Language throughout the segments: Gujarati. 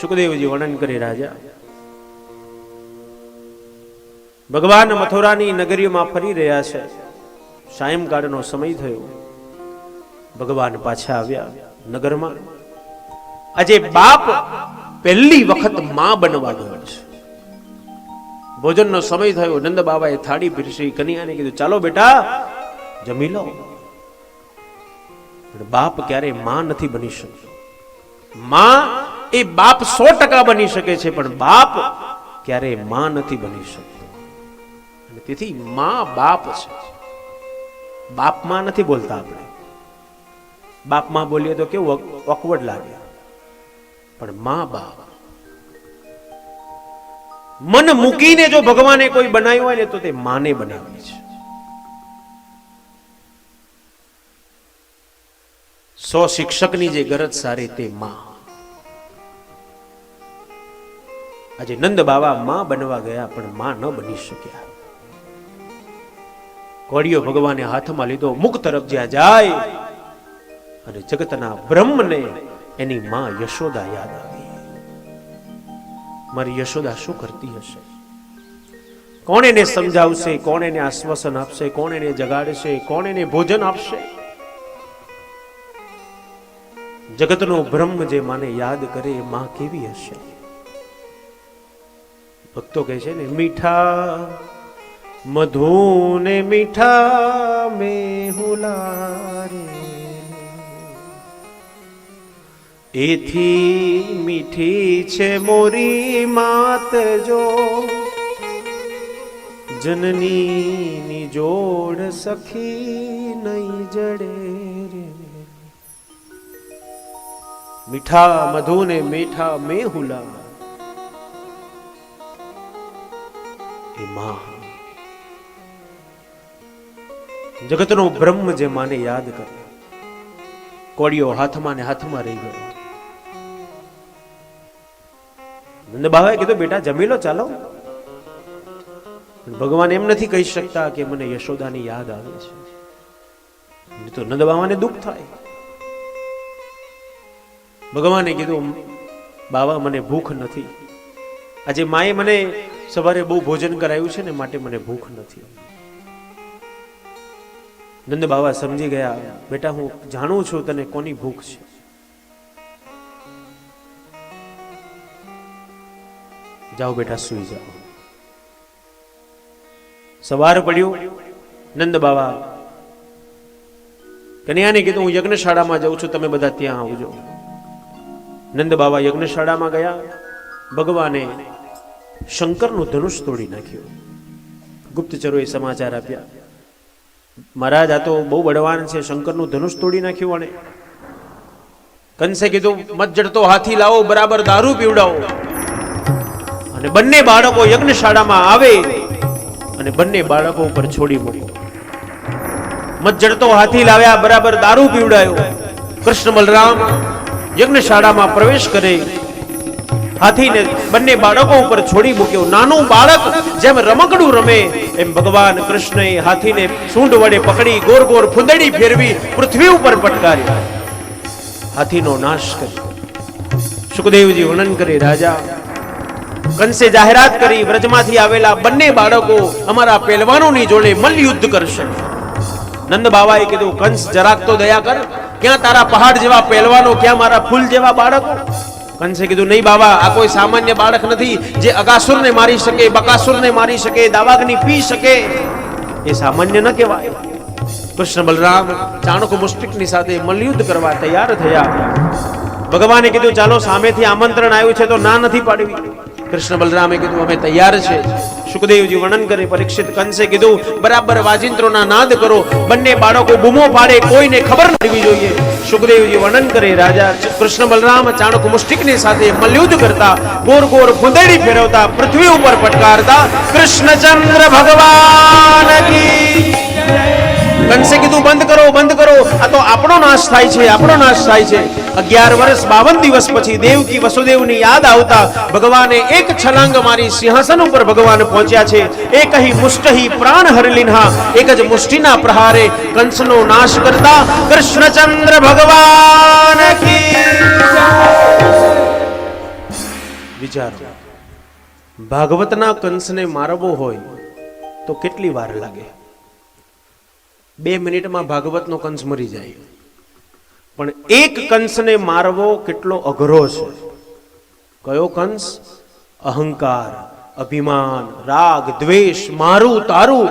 સુખદેવજી વર્ણન કરી રાજા. ભગવાન મથુરાની નગરીમાં ફરી રહ્યા છે. સાયંકાળનો સમય થયો. ભગવાન પાછા આવ્યા નગરમાં. આજે બાપ પહેલી વખતમાં બનવા ગયો છે. ભોજનનો સમય થયો. નંદ બાબાએ થાળી પીરસી કનિયાને કીધું, ચાલો બેટા, જમી લો. બાપ ક્યારે માં નથી બની શકતો માં એ બાપ સો ટકા બની શકે છે, પણ બાપ ક્યારે માં નથી બની શકતો. અને તેથી માં બાપ છે. બાપમાં નથી બોલતા આપણે. બાપમાં બોલીએ તો કેવું ઓકવર્ડ લાગે. પણ માં બાપ. મન મૂકીને જો ભગવાને કોઈ બનાવ્યું હોય ને તો તે માને બનાવી છે. સો શિક્ષકની જે ગરજ સારી તે માં. આજે નંદ બાવા માં બનવા ગયા, પણ માં ન બની શક્યા. કોળિયો ભગવાને હાથમાં લીધો, મુખ તરફ જ્યાં જાય, અને જગતના બ્રહ્મને એની માં યશોદા યાદ આવી. મારી યશોદા શું કરતી હશે? કોણ એને સમજાવશે, કોણ એને આશ્વાસન આપશે, કોણ એને જગાડશે, કોણ એને ભોજન આપશે? જગતનો બ્રહ્મ જે માને યાદ કરે, એ માં કેવી હશે? ભક્તો કહે છે ને, મીઠા મધુ ને મીઠા મેહુલારે એથી મીઠી છે મોરી માત જો જનની જોડ સખી નહીં જડે મીઠા, મધુને મીઠા મેહુલા માં. જગતનો બ્રહ્મ જે માને યાદ કરે. કોળીઓ હાથમાં ને હાથમાં રહી ગયો. નંદબાબાએ કીધું, બેટા, જમી લો, ચાલો. ભગવાન એમ નથી કહી શકતા કે મને યશોદાની યાદ આવે છે. તો નંદ બાબાને દુઃખ થાય. ભગવાને કીધું, બાબા, મને ભૂખ નથી. આજે માએ મને સવારે બહુ ભોજન કરાયું છે ને માટે મને ભૂખ નથી. નંદ બાબા સમજી ગયા, બેટા, હું જાણું છું તને કોની ભૂખ છે. જાઓ બેટા, સુઈ જાઓ. સવાર પડ્યું. નંદ બાબા કન્યાને કીધું, હું યજ્ઞશાળામાં જાઉં છું, તમે બધા ત્યાં આવજો. નંદ બાબા યજ્ઞશાળામાં ગયા. ભગવાને શંકરનું ધનુષ તોડી નાખ્યું. ગુપ્તચરોએ સમાચાર આપ્યા. મહારાજ, આ તો બહુ બળવાન છે, શંકરનું ધનુષ તોડી નાખ્યું અને કંસે કીધું, મત જડતો હાથી લાવો, બરાબર દારૂ પીવડાવો. અને બંને બાળકો યજ્ઞશાળામાં આવે અને બંને બાળકો ઉપર છોડી મૂક્યો મત જડતો હાથી લાવ્યા, બરાબર દારૂ પીવડાયો. કૃષ્ણ બલરામ યજ્ઞશાળામાં પ્રવેશ કરે હાથીને બંને બાળકો ઉપર છોડી મૂક્યો. નાનું બાળક જેમ રમકડું રમે, એમ ભગવાન કૃષ્ણએ હાથીને સૂંઢ વડે પકડી, ગોર ગોર ફૂંદડી ફેરવી પૃથ્વી ઉપર પટકાર્યો. હાથીનો નાશ કર્યો. સુખદેવજી વર્ણન કરે, રાજા, કંસે જાહેરાત કરી, વ્રજમાંથી આવેલા બંને બાળકો અમારા પહેલવાનોની જોડે મલ્લયુદ્ધ કરશે. નંદ બાબાએ કીધું, કંસ જરાક તો દયા કર. ક્યાં તારા પહાડ જેવા પહેલવાનો, ક્યાં મારા ફૂલ જેવા બાળકો? કંસે કીધું, નહીં બાબા આ કોઈ સામાન્ય બાળક નથી જે અગાસુરને મારી શકે, બકાસુરને મારી શકે દાવાગ્નિ પી શકે. એ સામાન્ય ન કહેવાય. કૃષ્ણ બલરામ ચાણક મુષ્ટિકની સાથે મલયુદ્ધ કરવા તૈયાર થયા. ભગવાને કીધું, ચાલો, સામેથી આમંત્રણ આવ્યું છે તો ના નથી પાડવી. કૃષ્ણ બલરામે કીધું, અમે તૈયાર છે. સુખદેવજી વર્ણન કરે, પરીક્ષિત કંસે કીધું, બરાબર વાજિંત્રોના નાદ કરો. બંને બાળકો બૂમો પાડે, કોઈને ખબર ન જોઈએ. સુખદેવજી વર્ણન કરે, રાજા કૃષ્ણ બલરામ ચાણક મુષ્ટિકની સાથે મલ્યુદ્ધ કરતા ગોર ગોર ફુંદડી ફેરવતા પૃથ્વી ઉપર પટકારતા કૃષ્ણચંદ્ર ભગવાન કી કંસે કીધું, બંધ કરો બંધ કરો. આ તો આપણો નાશ થાય છે, આપણો નાશ થાય છે. અગિયાર વર્ષ, બાવન દિવસ પછી દેવકી વસુદેવની યાદ આવતા ભગવાને એક છલાંગ મારી સિંહાસન ઉપર ભગવાન પહોંચ્યા છે. એક હી મુષ્ટહી પ્રાણ હરલિન્હા, એક જ મુષ્ટિના પ્રહારે કંસનો નાશ કરતા કૃષ્ણચંદ્ર ભગવાન વિચારો, ભાગવતના કંસને મારવો હોય તો કેટલી વાર લાગે? બે મિનિટમાં ભાગવતનો કંસ મરી જાય. પણ એક કંસને મારવો કેટલો અઘરો છે. કયો કંસ? અહંકાર, અભિમાન, રાગ, દ્વેષ, મારું, તારું.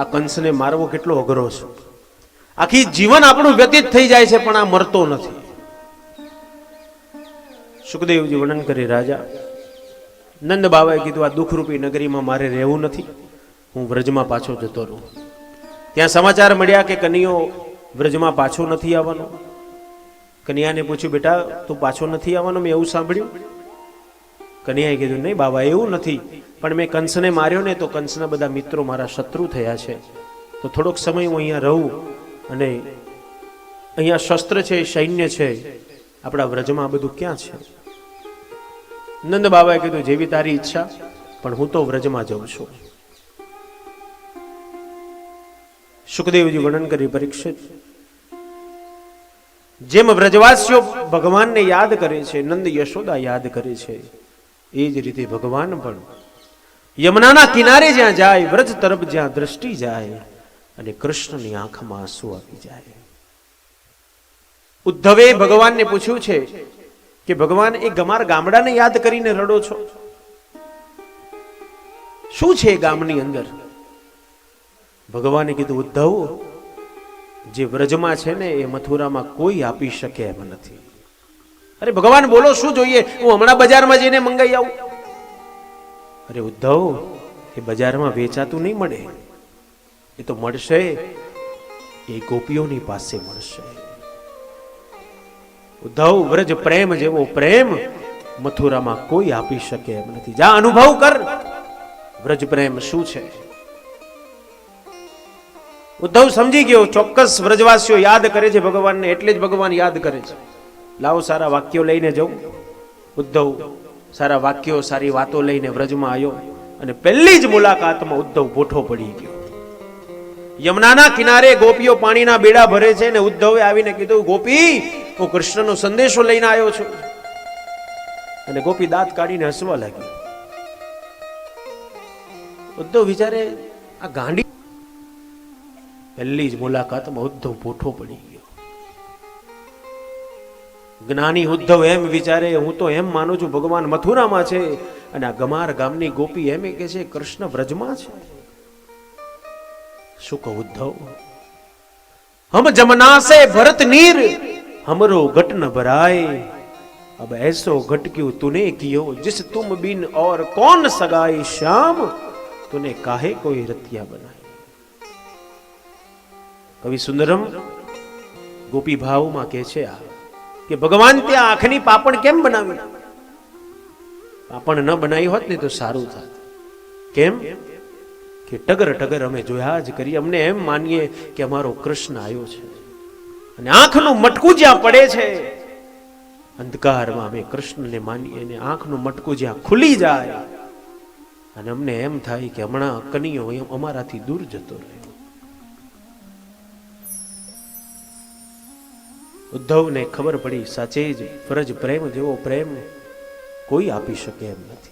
આ કંસને મારવો કેટલો અઘરો છે. આખી જીવન આપણું વ્યતીત થઈ જાય છે, પણ આ મરતો નથી. સુખદેવજી વર્ણન કરી, રાજા, નંદ બાબાએ કીધું, આ દુઃખરૂપી નગરીમાં મારે રહેવું નથી. હું વ્રજમાં પાછો જતો રહું. ત્યાં સમાચાર મળ્યા કે કનિયો વ્રજમાં પાછો નથી આવવાનો. કન્યાને પૂછ્યું, બેટા, તું પાછો નથી આવવાનો? મેં એવું સાંભળ્યું. કન્યાએ કીધું, નહીં, બાબા, એવું નથી. પણ મેં કંસને માર્યો ને તો કંસના બધા મિત્રો મારા શત્રુ થયા છે. તો થોડોક સમય હું અહીંયા રહું અને અહીંયા શસ્ત્ર છે, સૈન્ય છે. આપણા વ્રજમાં બધું ક્યાં છે? નંદ બાબાએ કીધું, જેવી તારી ઈચ્છા, પણ હું તો વ્રજમાં જઉં છું. સુખદેવજી વર્ણન કરી પરીક્ષિત. જેમ વ્રજવાસીઓ ભગવાનને યાદ કરે છે, નંદ યશોદા યાદ કરે છે, એ જ રીતે ભગવાન પણ યમુનાના કિનારે જ્યાં જાય, વ્રજ તરફ જ્યાં દ્રષ્ટિ જાય અને કૃષ્ણની આંખમાં આંસુ આવી જાય. ઉદ્ધવે ભગવાનને પૂછ્યું છે કે, ભગવાન, એ ગમાર ગામડાને યાદ કરીને રડો છો? શું છે ગામની અંદર? ભગવાને કીધું, ઉદ્ધવ, જે વ્રજમાં છે ને, એ મથુરામાં કોઈ આપી શકે એમ નથી. અરે, ભગવાન, બોલો, શું જોઈએ? હું હમણાં બજારમાં જઈને મંગાઈ આવું. અરે, ઉદ્ધવ, એ બજારમાં વેચાતું નહીં મળે. એ તો મળશે. એ ગોપીઓની પાસે મળશે. ઉદ્ધવ, વ્રજ પ્રેમ જેવો પ્રેમ મથુરામાં કોઈ આપી શકે એમ નથી. જા, અનુભવ કર. વ્રજ પ્રેમ શું છે? ઉદ્ધવ સમજી ગયો, ચોક્કસ વ્રજવાસીઓ યાદ કરે છે ભગવાનને, એટલે જ ભગવાન યાદ કરે છે. લાવો સારા વાક્યો લઈને જવું ઉદ્ધવ, સારા વાક્યો, સારી વાતો લઈને વ્રજમાં આવ્યો અને પહેલી જ મુલાકાતમાં ઉદ્ધવ ભૂઠો પડી ગયો. યમુનાના કિનારે ગોપીઓ પાણીના બેડા ભરે છે ને ઉદ્ધવે આવીને કીધું, ગોપી, હું કૃષ્ણનો સંદેશો લઈને આવ્યો છું. અને ગોપી દાંત કાઢીને હસવા લાગી ઉદ્ધવ વિચારે, આ ગાંડી પહેલી જ મુલાકાતમાં ઉદ્ધવ પોઠો પડી ગયો જ્ઞાની ઉદ્ધવ એમ વિચારે હું તો એમ માનું છું ભગવાન મથુરામાં છે અને આ ગમાર ગામની ગોપી એમ કે છે કૃષ્ણ વ્રજમાં છે શું કહું ઉદ્ધવ હમ જમના સે ભરત નીર हमरो घट न भराए अब ऐसो घट क्यों तूने कियो जिस तुम बिन और कौन सगाई श्याम तूने काहे कोई रतिया बनाई કવિ સુંદરમ ગોપી ભાવમાં કહે છે આ, કે ભગવાન ત્યાં આંખની પાપણ કેમ બનાવી પાપણ ન બનાવી હોત ને તો સારું થાત. કેમ? કે ટગર ટગર અમે જોયા જ કરીએ અમને એમ માનીએ કે અમારો કૃષ્ણ આવ્યો છે. અને આંખનું મટકું જ્યાં પડે છે, અંધકારમાં અમે કૃષ્ણને માનીએ અને આંખનું મટકું જ્યાં ખુલી જાય. અને અમને એમ થાય કે હમણાં કનિયો અમારાથી દૂર જતો રહ્યો. ઉદ્ધવને ખબર પડી સાચે જ ફરજ પ્રેમ જેવો પ્રેમ કોઈ આપી શકે એમ નથી.